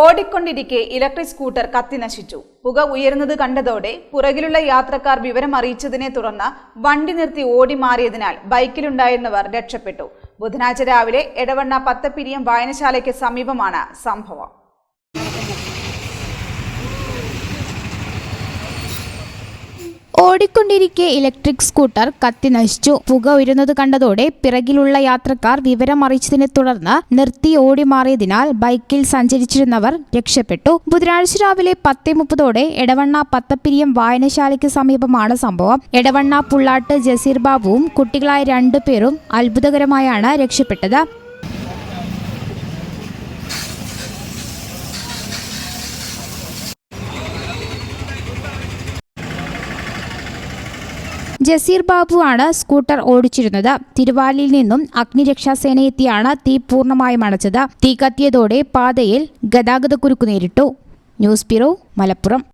ഓടിക്കൊണ്ടിരിക്കെ electric scooter കത്തിനശിച്ചു പുക ഉയരുന്നത് കണ്ടതോടെ പുറകിലുള്ള യാത്രക്കാർ വിവരം അറിയിച്ചതിനെ തുടർന്ന് വണ്ടി നിർത്തി ഓടി മാറിയതിനാൽ ബൈക്കിലുണ്ടായിരുന്നവർ രക്ഷപ്പെട്ടു. ബുധനാഴ്ച രാവിലെ എടവണ്ണ പത്തപ്പിരിയം വായനശാലയ്ക്ക് സമീപമാണ് സംഭവം. ഓടിക്കൊണ്ടിരിക്കെ ഇലക്ട്രിക് സ്കൂട്ടർ കത്തി നശിച്ചു. പുക ഉയരുന്നത് കണ്ടതോടെ പിറകിലുള്ള യാത്രക്കാർ വിവരമറിയിച്ചതിനെ തുടർന്ന് നിർത്തി ഓടി മാറിയതിനാൽ ബൈക്കിൽ സഞ്ചരിച്ചിരുന്നവർ രക്ഷപ്പെട്ടു. ബുധനാഴ്ച രാവിലെ പത്തേ മുപ്പതോടെ എടവണ്ണ പത്തപ്പിരിയം വായനശാലയ്ക്ക് സമീപമാണ് സംഭവം. എടവണ്ണ പുള്ളാട്ട് ജസീർ ബാബുവും കുട്ടികളായ രണ്ടു പേരും അത്ഭുതകരമായാണ് രക്ഷപ്പെട്ടത്. ജസീർ ബാബു ആണ് സ്കൂട്ടർ ഓടിച്ചിരുന്നത്. തിരുവാലിയിൽ നിന്നും അഗ്നിരക്ഷാസേന എത്തിയാണ് തീ പൂർണമായും അണച്ചത്. തീ കത്തിയതോടെ പാതയിൽ ഗതാഗതക്കുരുക്ക് നേരിട്ടു. News bureau Malappuram.